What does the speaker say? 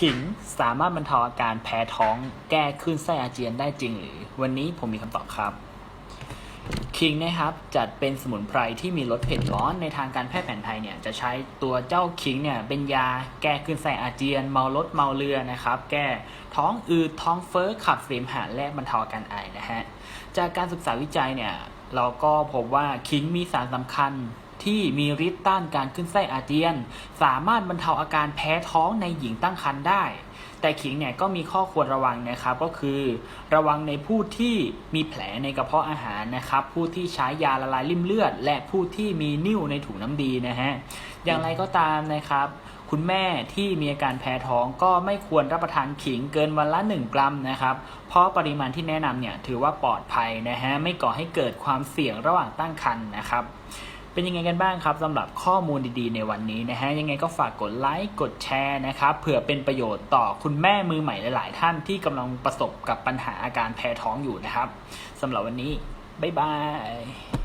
ขิงสามารถบรรเทาอาการแพ้ท้องแก้คลื่นไส้อาเจียนได้จริงหรือ วันนี้ผมมีคำตอบครับคิงนะครับจัดเป็นสมุนไพรที่มีรสเผ็ดร้อนในทางการแพทย์แผนไทยเนี่ยจะใช้ตัวเจ้าคิงเนี่ยเป็นยาแก้คลื่นไส้อาเจียน เมารถเมาเรือนะครับ แก้ท้องอืดท้องเฟ้อขับเสมหะและบรรเทาอาการไอนะฮะจากการศึกษาวิจัยเนี่ยเราก็พบว่าคิงมีสารสำคัญ ที่มีฤทธิ์ต้านการขึ้นไส้อาเจียน สามารถบรรเทาอาการแพ้ท้องในหญิงตั้งครรภ์ได้ แต่ขิงเนี่ยก็มีข้อควรระวังนะครับก็คือ ระวังในผู้ที่มีแผลในกระเพาะอาหารนะครับผู้ที่ใช้ยาละลายริ่มเลือด และผู้ที่มีนิ่วในถุงน้ำดีนะฮะอย่างไรก็ตามนะครับคุณแม่ที่มีอาการแพ้ท้องก็ไม่ควรรับประทานขิงเกินวันละ 1 กรัมนะครับ เพราะปริมาณที่แนะนำเนี่ยถือว่าปลอดภัยนะฮะ ไม่ก่อให้เกิดความเสี่ยงระหว่างตั้งครรภ์นะครับ เป็นยังไงกันบ้างครับสำหรับข้อมูลดีๆ ในวันนี้นะฮะยังไงก็ฝากกดไลค์กดแชร์นะครับเผื่อเป็นประโยชน์ต่อคุณแม่มือใหม่หลายๆ ท่านที่กำลังประสบกับปัญหาอาการแพ้ท้องอยู่นะครับสำหรับวันนี้บ๊ายบาย